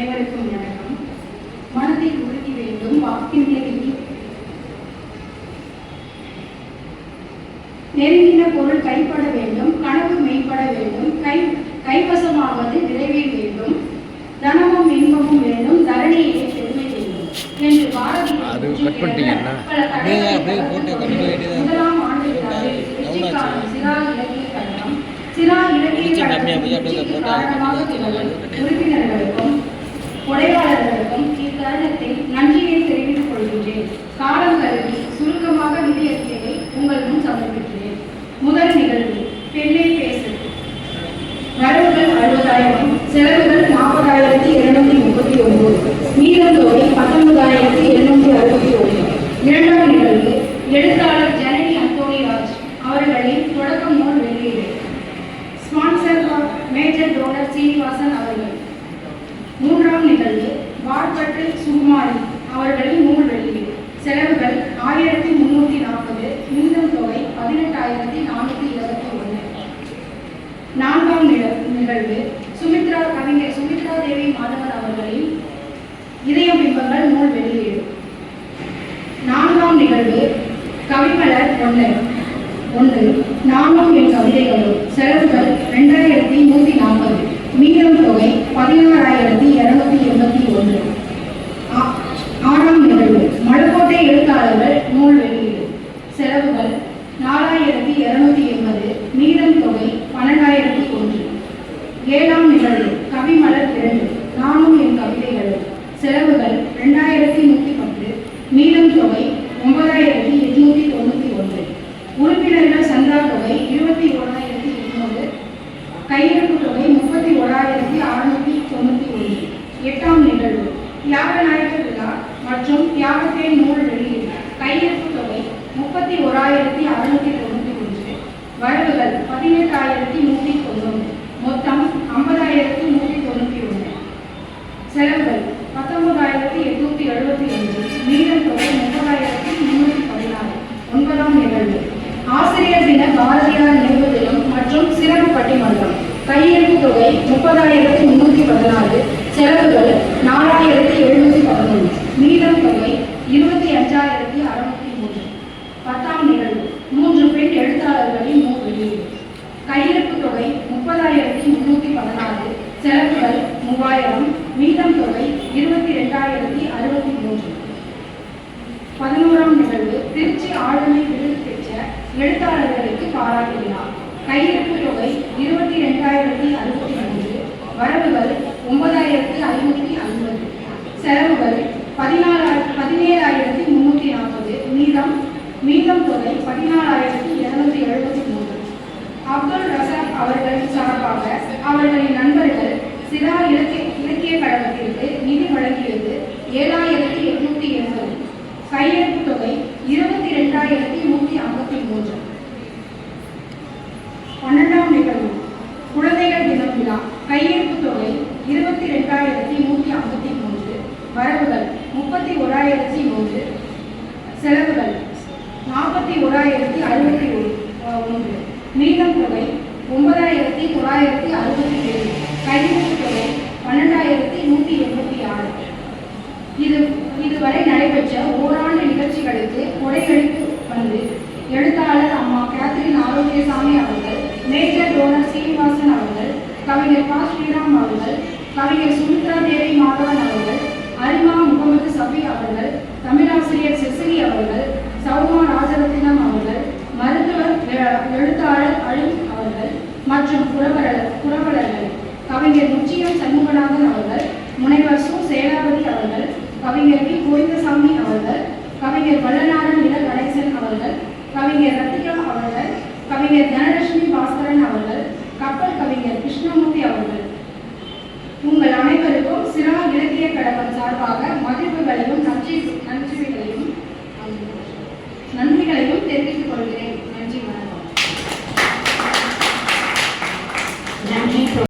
அனைவருக்கும் வணக்கம். மனதில் உறுதி வேண்டும் வாக்கின் நெருங்கி நெருங்கின பொருள் கைப்பட வேண்டும் கனவு மெய்ப்பட வேண்டும் கை கைவசமாவது விரைவில் வேண்டும். தனமும் இன்பமும் வேண்டும் தரணியிலே பெருமை வேண்டும். என்று பாரதி பார்வையாளர்களுக்கும் இத்தருணத்தில் நன்றியை தெரிவித்துக் கொள்கின்றேன். காலம் கருதி சுருக்கமாக நிதி அறிக்கையை உங்கள் முன் சமர்ப்பிக்கிறேன். முதல் நிகழ்வு பெண்ணை பேசு வரவுகள் அறுபதாயிரம் செலவுகள் நாற்பதாயிரத்தி இருநூத்தி முப்பத்தி ஒன்பது. மீதம் பத்தொன்பதாயிரத்தி எழுநூத்தி அறுபத்தி ஒன்று. இரண்டாம் நிகழ்வு எழுத்தாளர் ஜனனி அந்தோணிராஜ் அவர்களின் தொடக்க நூல் வெளியீடு. ஸ்பான்சர் மேஜர் டோனர் சீனிவாசன் அவர்கள். மூன்றாம் நிகழ்வு வார்பட்டு சுகுமாரி அவர்களின் நூல் வெளியீடு. செலவுகள் ஆயிரத்தி முன்னூத்தி நாற்பது மீதம் தொகை பதினெட்டாயிரத்தி நானூத்தி இருபத்தி ஒன்று. நான்காம் நிகழ்வு சுமித்ரா கவிஞர் சுமித்ரா தேவி மாதவன் அவர்களின் இதய பிம்பங்கள் நூல் வெளியீடு. நான்காம் நிகழ்வு கவிமலர் ஒன்று. ஒன்று. நானும் என் கவிதைகள் செலவுகள் ரெண்டாயிரத்தி நூற்றி நாற்பது மீதம் தொகை பதினாறாயிரத்தி இருநூத்தி எண்பத்தி ஒன்று ஆ- ஆறாம் நிகழ்வு மலக்கோட்டை எழுத்தாளர்கள் நூல் வெளியீடு செலவுகள் நாலாயிரத்தி இருநூத்தி எண்பது மீதம் தொகை பன்னெண்டாயிரத்தி ஒன்று ஏழாம் நிகழ்வு கவிமலர் இரண்டு நானும் என் கவிதைகள். செலவுகள் ரெண்டாயிரத்தி நூற்றி பத்து. மீதம் தொகை ஒன்பதாயிரத்தி எட்நூத்தி தொண்ணூற்றி ஒன்று. உறுப்பினர்கள் சந்தா தொகை இருபத்தி ஓராயிரத்தி எட்நூறு. கையிருப்பு தொகை முப்பத்தி ஓராயிரத்தி அறுநூத்தி தொண்ணூற்றி ஒன்று. எட்டாம் நிகழ்வு. தியாக தியாகநாயக விழா மற்றும் தியாகத்தேன் நூல் வெளியீடு கையிருப்பு தொகை முப்பத்தி ஓராயிரத்தி அறுநூத்தி தொண்ணூற்றி ஒன்று. வரவுகள் பதினெட்டாயிரத்தி நூற்றி தொண்ணூறு மொத்தம் ஐம்பதாயிரத்தி நூற்றி தொண்ணூற்றி ஒன்று செலவுகள் பத்தொன்பதாயிரத்தி எட்நூத்தி எழுபத்தி அஞ்சு மீதம் தொகை முப்பதாயிரத்தி முன்னூற்றி பதினாறு. ஒன்பதாம் நிகழ்வு. ஆசிரியர் தின பாரதியார் நினைவு தினம் மற்றும் சிறப்பு பட்டிமன்றம். கையிருப்பு தொகை முப்பதாயிரத்தி முன்னூற்றி பதினாறு செலவுகள் நாலாயிரத்தி எழுநூத்தி பதினொன்று மீதம் தொகை இருபத்தி அஞ்சாயிரத்தி அறுநூத்தி மூன்று. பத்தாம் நிகழ்வு. மூன்று பெண் எழுத்தாளர்களின் நூல் வெளியீடு. கையிருப்பு தொகை முப்பதாயிரத்தி முன்னூற்றி பதினாறு செலவுகள் மூவாயிரம் மீதம் தொகை இருபத்தி ரெண்டாயிரத்தி அறுபத்தி மூன்று. பதினோராம் நிகழ்வு திருச்சி ஆளுமை விருது பெற்ற எழுத்தாளர்களுக்கு பாராட்டு விழா கையிருப்பு தொகை இருபத்தி ரெண்டாயிரத்தி அறுபத்தி மூன்று. வரவுகள் ஒன்பதாயிரத்தி ஐநூற்றி ஐம்பது. செலவுகள் பதினாலாயிர பதினேழாயிரத்தி முன்னூற்றி நாற்பது மீதம் மீதம் தொகை பதினாலாயிரத்தி இருநூற்றி எழுபத்தி மூன்று அப்துல் ரசாக் அவர்கள் சார்பாக அவர்களின் சிதா இலக்கிய இலக்கிய கழகத்திற்கு நிதி வழங்கியது ஏழாயிரத்தி எட்நூத்தி எண்பது. கையெழுத்து தொகை இருபத்தி ரெண்டாயிரத்தி நூத்தி ஐம்பத்தி மூன்று. பன்னெண்டாம் நிகழ்வு. குழந்தைகள் தினம் விழா. கையெழுத்து தொகை இருபத்தி ரெண்டாயிரத்தி நூத்தி ஐம்பத்தி மூன்று. வரவுகள் முப்பத்தி ஓராயிரத்தி மூன்று செலவுகள் நாற்பத்தி ஓராயிரத்தி அறுபத்தி ஒன்று. மீதம் தொகை ஒன்பதாயிரத்தி தொள்ளாயிரத்தி அறுபத்தி ஏழு. கையெழுத்து தொகை பன்னெண்டாயிரத்தி நூற்றி எண்பத்தி ஆறு. இது இதுவரை நடைபெற்ற ஓராண்டு நிகழ்ச்சிகளுக்கு கொடையளித்து வந்து எழுத்தாளர் அம்மா கேத்ரின் ஆரோக்கியசாமி அவர்கள் மேஜர் டோனர் சீனிவாசன் அவர்கள் கவிஞர் பா. ஸ்ரீராம் அவர்கள் கவிஞர் சுமித்ரா தேவி மாதவன் அவர்கள் அரிமா முகமது சபி அவர்கள் தமிழாசிரியர் செசிலி அவர்கள் சௌமா ராஜரத்தினம் அவர்கள் சேனாபதி அவர்கள் கவிஞர் வி. கோவிந்தசாமி அவர்கள் கவிஞர் வல்லநாடன் இள கணேசன் அவர்கள் கவிஞர் ரத்திகம் அவர்கள் கவிஞர் தனலட்சுமி பாஸ்கரன் அவர்கள் கப்பல் கவிஞர் கிருஷ்ணமூர்த்தி அவர்கள். உங்கள் அனைவருக்கும் சிரம இலக்கிய கழகம் சார்பாக மகிழ்வுகளையும்